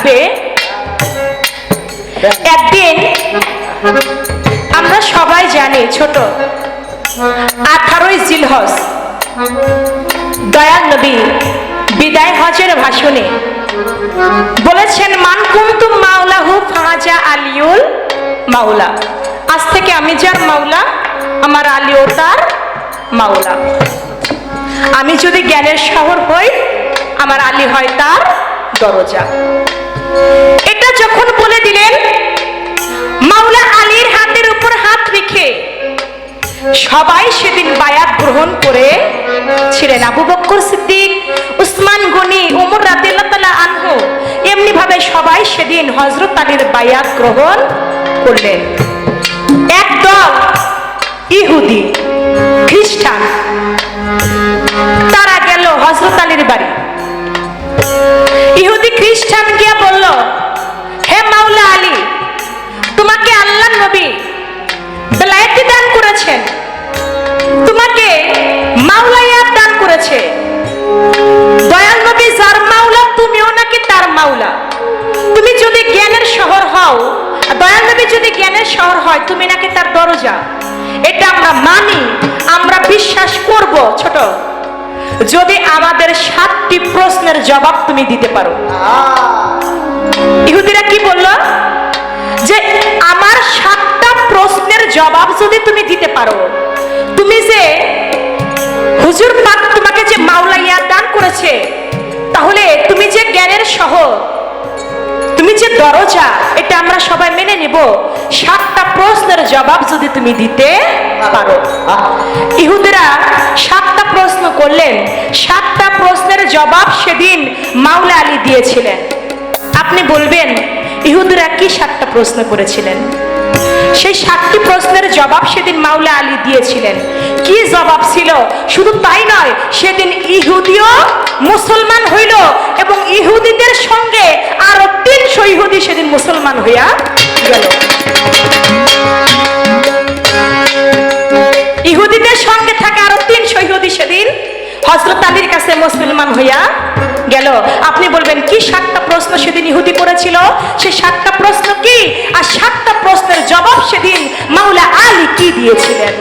থাকবে। একদিন আমরা সবাই জানি ছোট আঠারোই জিলহজ, দয়াল নবী বিদায় হজের ভাষণে বলেছেন, মান কুমতুম মাওলাহু ফাজা আলিউল মাওলা। আজ থেকে আমি যার মাওলা, আমার আলিও তার মাওলা। আমি যদি জ্ঞানের শহর হই, আমার আলী হয় তার দরজা। এটা যখন বলে দিলেন, মাওলা আলীর হাতের উপর হাত রেখে সবাই সেদিন বায়াত গ্রহণ করে ছিলেন আবু বক্কর সিদ্দিক, উসমান গনি উমর রাদিল্লাহ আনহু এমনি ভাবে সবাই সেদিন হজরত আলীর বায়াত গ্রহণ করলেন। একদল ইহুদি, খ্রিস্টান, তারা গেল হজরত আলীর বাড়ি। ইহুদি খ্রিস্টান গিয়া বলল, হে মাওলা আলী, তোমাকে আল্লাহ নবী বেলায়েতি দান করেছেন। তোমাকে মাওলাইয়াত দান করেছে। দয়াল নবী, যার মাওলা, তুমিও নাকি তার মাওলা। তুমি যদি জ্ঞানের শহর হও, দয়াল নবী যদি জ্ঞানের শহর হয়, তুমি নাকি তার দরজা। এটা আমরা মানি, আমরা বিশ্বাস করব, ছোট। যদি আমাদের সাতটি প্রশ্নের জবাব তুমি দিতে পারো। ইহুদিরা কি বলল? যে আমার সাতটা প্রশ্নের জবাব যদি তুমি দিতে পারো তুমি যে হুজুর পাক তোমাকে যে মাওলাইয়া দান করেছে তাহলে তুমি যে জ্ঞানের শহর তুমি যে দরজা এটা আমরা সবাই মেনে নেব। সাতটা প্রশ্নের জবাব যদি তুমি দিতে পারো। ইহুদিরা সাতটা প্রশ্ন প্রশ্নের জবাব সেদিন মাওলা আলী দিয়েছিলেন। আপনি বলবেন, ইহুদিরা কি সাতটা প্রশ্ন করেছিলেন? সেই সাতটি প্রশ্নের জবাব সেদিন মাওলা আলী দিয়েছিলেন। কি জবাব ছিল? শুধু তাই নয়, সেদিন ইহুদিও মুসলমান হইল এবং ইহুদিদের সঙ্গে আরও তিনশো ইহুদি সেদিন মুসলমান হইয়া গেল। ইহুদিদের সঙ্গে থাকা আরও তিনশো ইহুদি সেদিন হজরত আলীর কাছে মুসলমান হইয়া গেল। আপনি বলবেন, কি সাতটা প্রশ্ন সেদিন ইহুদি করেছিল? সে সাতটা প্রশ্ন কি? আর সাতটা প্রশ্নের জবাব সেদিন মাওলা আলী কি দিয়েছিলেন?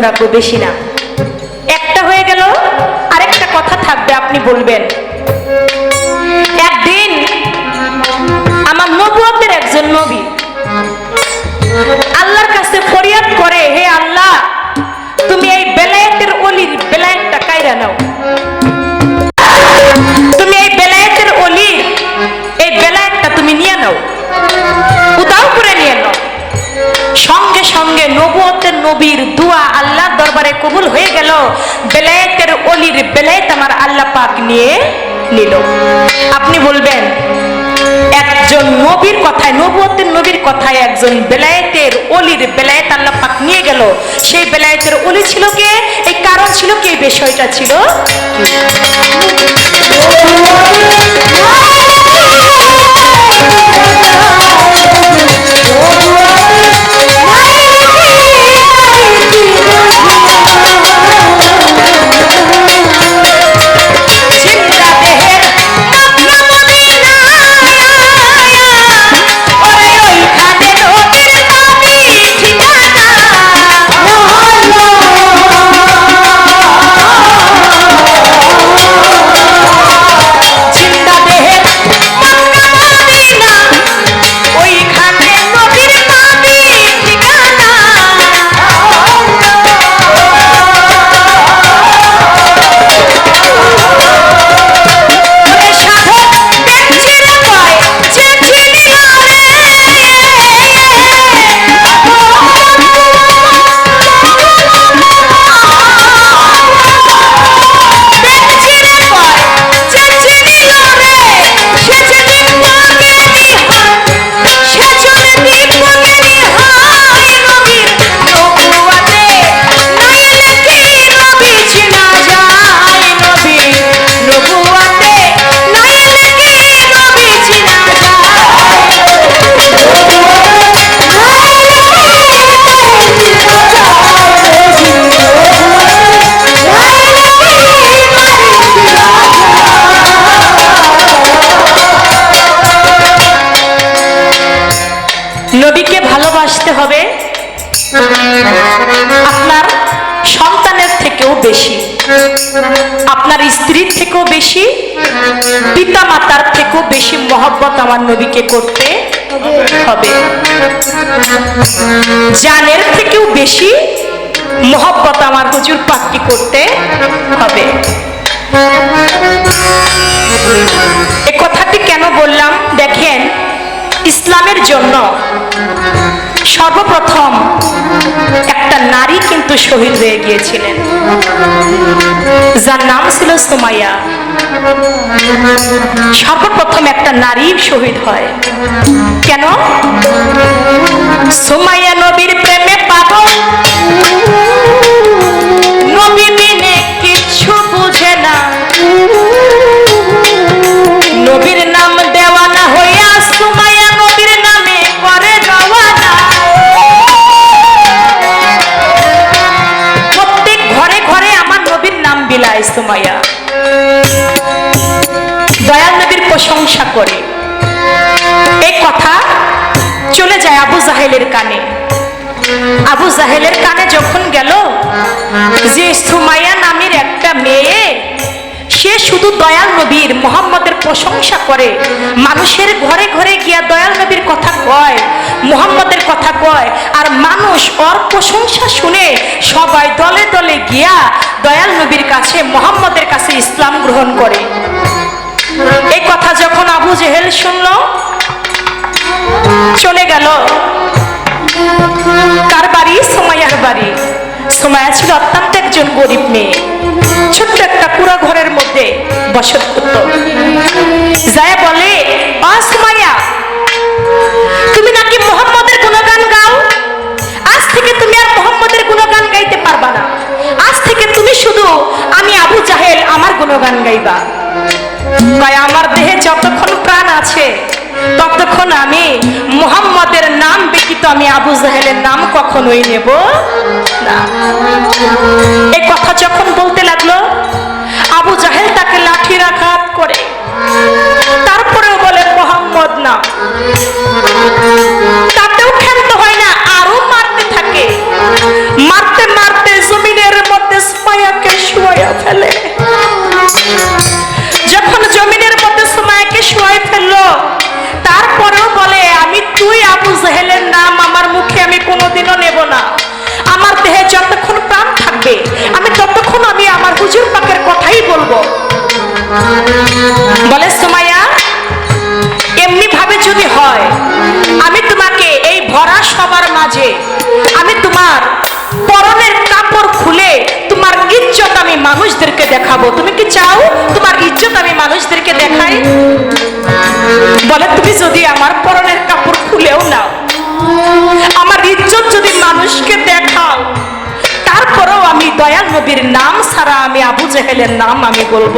রাখব বেশি না কবুল হয়ে গেল। বেলায়েতের অলির বেলায়েত আমার আল্লাহ পাক নিয়ে নিল। আপনি বলবেন, একজন নবীর কথায় নবুয়তের নবীর কথায় একজন বেলায়েতের অলির বেলায়েত আল্লাহ পাক নিয়ে গেল। সেই বেলায়েতের অলি ছিল কে? এই কারণ ছিল কি? বিষয়টা ছিল মহব্বত আমার নবীকে করতে হবে। জানের থেকেও বেশি মহব্বত আমার হুজুর পাককে করতে হবে। এ কথাটি কেন বললাম? দেখেন, ইসলামের জন্য সর্বপ্রথম একটা নারী কিন্তু শহীদ হয়ে গিয়েছিলেন। যার নাম ছিল সোমাইয়া। সর্বপ্রথম একটা নারী শহীদ হয়। কেন? সোমাইয়া নবীর প্রেমে পাগল। সুমাইয়া দয়াল নবীর প্রশংসা করে। এই কথা চলে যায় আবু জাহেলের কানে। আবু জাহেলের কানে যখন গেল, যে সুমাইয়া নামের একটা মেয়ে সে শুধু দয়াল নবীর মোহাম্মদের প্রশংসা করে। মানুষের ঘরে ঘরে গিয়া দয়াল নবীর কথা কয়, মোহাম্মদের কথা কয়, আর মানুষ ওর প্রশংসা শুনে সবাই দলে দলে গিয়া দয়াল নবীর কাছে, মোহাম্মদের কাছে ইসলাম গ্রহণ করে। এই কথা যখন আবু জেহেল শুনল, চলে গেল। কার বাড়ি সোমাইয়ার বাড়ি। সোমায়া ছিল অত্যন্ত একজন গরিব মেয়ে। ছোট্ট একটা কুড়া ঘরের মধ্যে বসত করত। যায় বলে আ সোমাইয়া তুমি নাকি মোহাম্মদের গুণগান গাও? আজ থেকে তুমি আর মোহাম্মদের গুণগান গাইতে পারবা না। আজ থেকে তুমি শুধু আমি আবু জাহেল আমার গুণগান গাইবা। আমার দেহে যতক্ষণ প্রাণ আছে ততক্ষণ আমি মোহাম্মদের নাম ব্যতীত আমি আবু জাহেলের নাম কখনোই নেব এই কথা যখন বলতে লাগল, আবু জাহেল তাকে লাঠির আঘাত করে। তারপরেও বলে, মোহাম্মদ না। দেখাবো। তুমি কি চাও? তোমার ইজ্জত আমি মানুষদেরকে দেখাই? বলে, তুমি যদি আমার পরনের কাপড় খুলেও নাও, আমার ইজ্জত যদি মানুষকে দেখাও, তারপরেও আমি দয়াল নবীর নাম ছাড়া আমি আবু জেহেলের নাম আমি বলব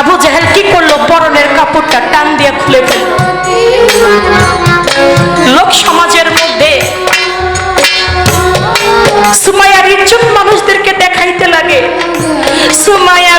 আবু জেহেল কি করল? পরনের কাপড়টা টান দিয়ে খুলে ফেলল। লোক সমাজের মধ্যে দেখাইতে লাগে। সুমায়া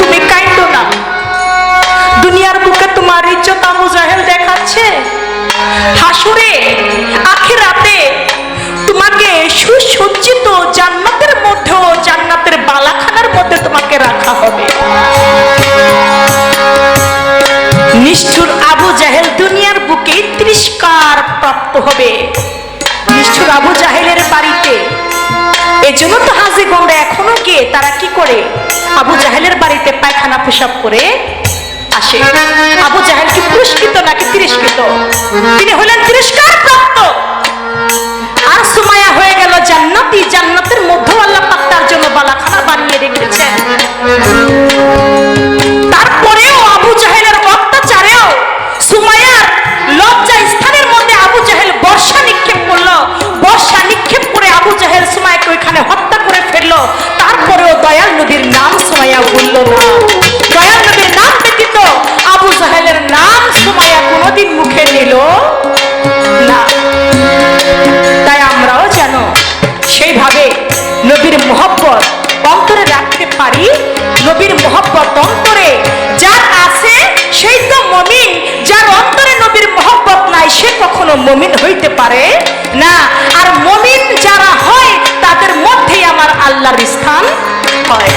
তুমি কাইন্ডো না। দুনিয়ার বুকে তোমার ইজ্জত আবু জাহেল দেখাচ্ছে। হাসুরে, আখিরাতে তোমাকে সুসজ্জিত জান্নাতের মধ্যেও জান্নাতের বালাখানার মধ্যে তোমাকে রাখা হবে। নিষ্ঠুর আবু জাহেল দুনিয়ার বুকে তিরস্কার প্রাপ্ত হবে। নিষ্ঠুর আবু জাহেলের বাড়িতে এজন্য তো হাজি গোমরা এখনও গিয়ে তারা কি করে? আবু জাহেলের বাড়িতে পায়খানা পেশাব করে আসে। আবু জাহেল কি পুরস্কৃত নাকি তিরস্কৃত? তিনি হলেন তিরস্কার নবীর মোহব্বত অন্তরে যার আছে, সেই তো মমিন। যার অন্তরে নবীর মহব্বত নাই, সে কখনো মমিন হইতে পারে না। আর মমিন যারা হয়, তাদের মধ্যেই আমার আল্লাহর স্থান হয়।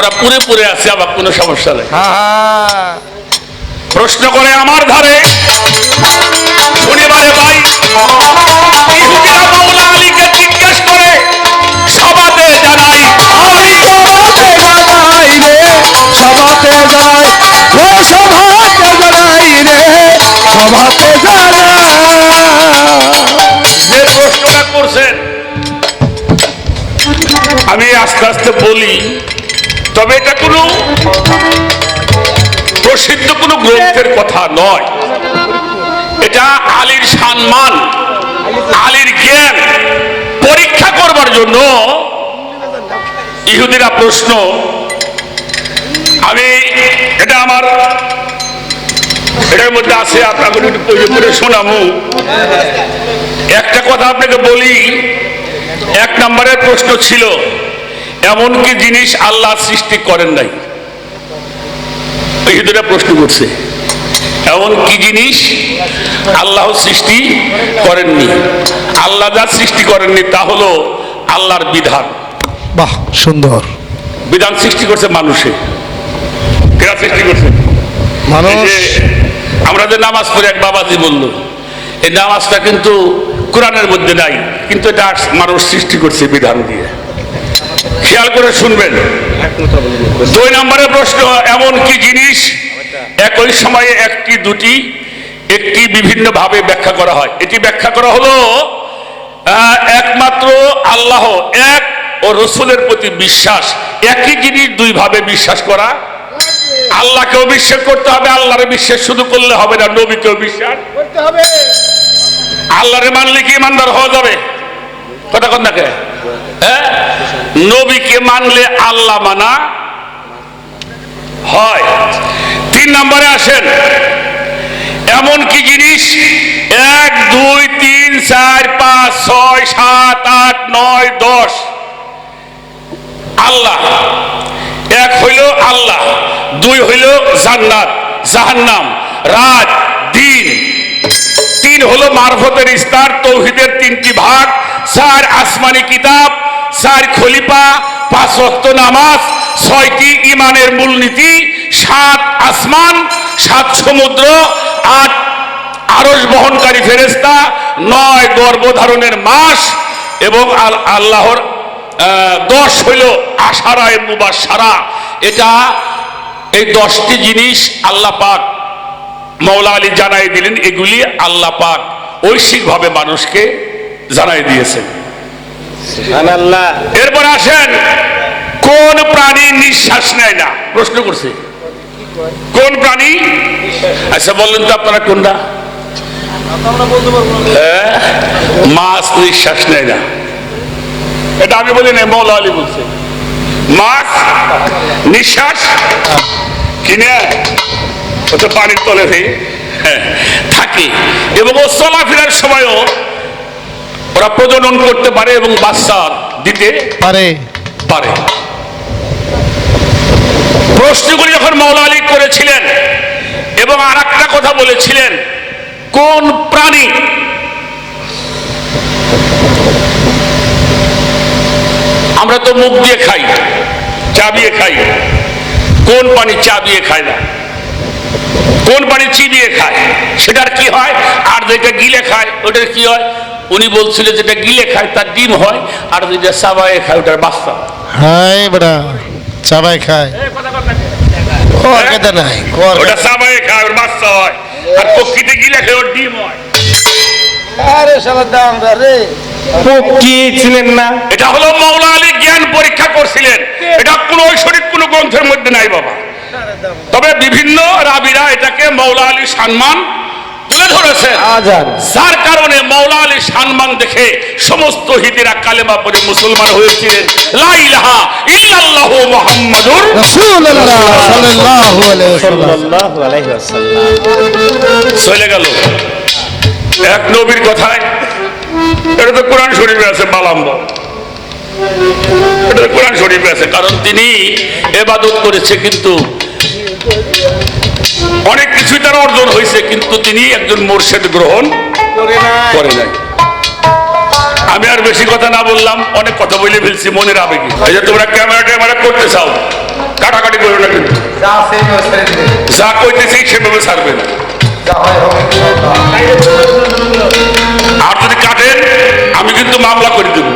আমরা পুরে পুরে আছি আবার কোনো সমস্যা নেই। হ্যাঁ প্রশ্ন করে আমার ধারে শনিবারে ভাই ইহুদিরা মাওলা আলীকে জিজ্ঞেস করে সবাতে জানাই। রে সভাতে যায় ও সভাতে জানাই রে সভাতে জানাই। যে প্রশ্নটা করছেন আমি আস্তে আস্তে বলি। তবে এটা কোনো প্রসিদ্ধ কোনো গ্রন্থের কথা নয়। এটা আলীর সম্মান, আলীর জ্ঞান পরীক্ষা করবার জন্য ইহুদিরা প্রশ্ন, আমি এটা আমার এটার মধ্যে আছে আপনাকে পড়ে শোনাবো। একটা কথা আপনাকে বলি, এক নম্বরের প্রশ্ন ছিল এমন কি জিনিস আল্লাহ সৃষ্টি করেন নাই। ইহুদিরা প্রশ্ন করছে। এমন কি জিনিস আল্লাহ সৃষ্টি করেননি? আল্লাহ যা সৃষ্টি করেননি তা হলো আল্লাহর বিধান। বাহ সুন্দর। বিধান সৃষ্টি করছে মানুষে। কেরা সৃষ্টি করছে। মানুষ। আমরা যে নামাজ পড়ি এক বাবাজি বলল এই নামাজটা কিন্তু কোরআনের মধ্যে নাই কিন্তু এটা মানুষ সৃষ্টি করছে বিধান দিয়ে। খেয়াল করে শুনবেন। দুই নম্বরের প্রশ্ন এমন কি জিনিস একই সময়ে একটি দুটি একটি বিভিন্ন ভাবে ব্যাখ্যা করা হয়? এটি ব্যাখ্যা করা হলো একমাত্র আল্লাহ এক ও রসুলের প্রতি বিশ্বাস। একই জিনিস দুই ভাবে বিশ্বাস করা। আল্লাহকেও বিশ্বাস করতে হবে আল্লাহরে বিশ্বাস শুধু করলে হবে না নবীকেও বিশ্বাস। করতে হবে। আল্লাহরে মানলে কি ইমানদার হওয়া যাবে? কথা কন না হ্যাঁ? নবীকে মানলে আল্লাহ মানা হয়। তিন নম্বরে আসেন। এমন কি জিনিস? এক, দুই, তিন, চার, পাঁচ, ছয়, সাত, আট, নয়, দশ। আল্লাহ। এক হইল আল্লাহ, দুই হইল জান্নাত, জাহান্নাম, রাত, দিন। তিন হলো মারফতের ইস্তার, তৌহিদের তিনটি ভাগ, চার, আসমানি কিতাব চার খলিফা, পাঁচ রক্ত নামাজ, ছয়টি ইমানের মূলনীতি, সাত আসমান, সাত সমুদ্র, আট আরস বহনকারী ফেরেস্তা নয় গর্ভধারণের মাস এবং আল- আল্লাহর দশ হইল আশারায় মুবাসারা এটা এই দশটি জিনিস আল্লাহ পাক মৌলা আলী জানাই দিলেন, এগুলি আল্লাহ পাক ঐশ্বিকভাবে মানুষকে জানাই দিয়েছেন। এরপর আসেন কোন প্রাণী নিঃশ্বাস নেয় না? প্রশ্ন করছে। কোন প্রাণী? আচ্ছা বললেন তো আপনারা কোনটা? হ্যাঁ? মাছ নিঃশ্বাস নেয় না। এটা আমি বলি না মৌলা আলী বলছে। মাছ নিঃশ্বাস কিনে ও তো পানির তলে হ্যাঁ, থাকে। এবং ও চলাফেরার সময়ও ওরা প্রজনন করতে পারে এবং বাচ্চা দিতে পারে। পারে। প্রশ্নগুলি যখন মৌলা আলী করেছিলেন এবং আর একটা কথা বলেছিলেন কোন প্রাণী আমরা তো মুখ দিয়ে খাই চাবিয়ে খাই কোন পানি চাবিয়ে খায় না? কোন পানি চিবিয়ে খায়? সেটার কি হয়? আর যেটা গিলে খায় ওটার কি হয়? উনি বলছিলেন যেটা গিলে খায় তার ডিম হয় আর যেটা চাবায়ে খায় ওটার বাচ্চা। হয়। হাই বেড়া চাবাই খায় নাই ওটা চাবায়ে খায় ওর বাচ্চা হয় আর পক্ষীতে গিলে খায় ওর ডিম হয়। আরে শালা দাম রে। পক্ষী ছিলেন না? এটা হলো মৌলা আলী জ্ঞান পরীক্ষা করছিলেন। এটা কোনো ঐশ্বরিক কোনো গ্রন্থের মধ্যে নাই বাবা। তবে বিভিন্ন রাবিরা এটাকে মৌলা আলী সম্মান তুলে ধরেছেন। যার কারণে মৌলা আলী সম্মান দেখে সমস্ত হিদিরা কালেমা পরে মুসলমান হয়েছিলেন লা ইলাহা ইল্লাল্লাহু মুহাম্মাদুর রাসূলুল্লাহ সাল্লাল্লাহু আলাইহি ওয়াসাল্লাম সাল্লাল্লাহু আলাইহি ওয়াসাল্লাম। চলে গেল। এক নবীর কথায় এটা তো কোরআন শরীফে আছে বালাম্ব এটা কোরআন শরীফে আছে কারণ তিনি এবাদত করেছে কিন্তু অনেক কিছুই তার অর্জন হয়েছে কিন্তু তিনি একজন মোর্শেদ গ্রহণ করে নাই। আমি আর বেশি কথা না বললাম অনেক কথা বলে ফেলছি মনের আবেগে। এই যে তোমরা ক্যামেরা ট্যামেরা করতে চাও কাটাকাটি করো না কিন্তু। যা কইতেছি সেভাবে ছাড়বে না। আর যদি কাটেন আমি কিন্তু মামলা করে দেবো।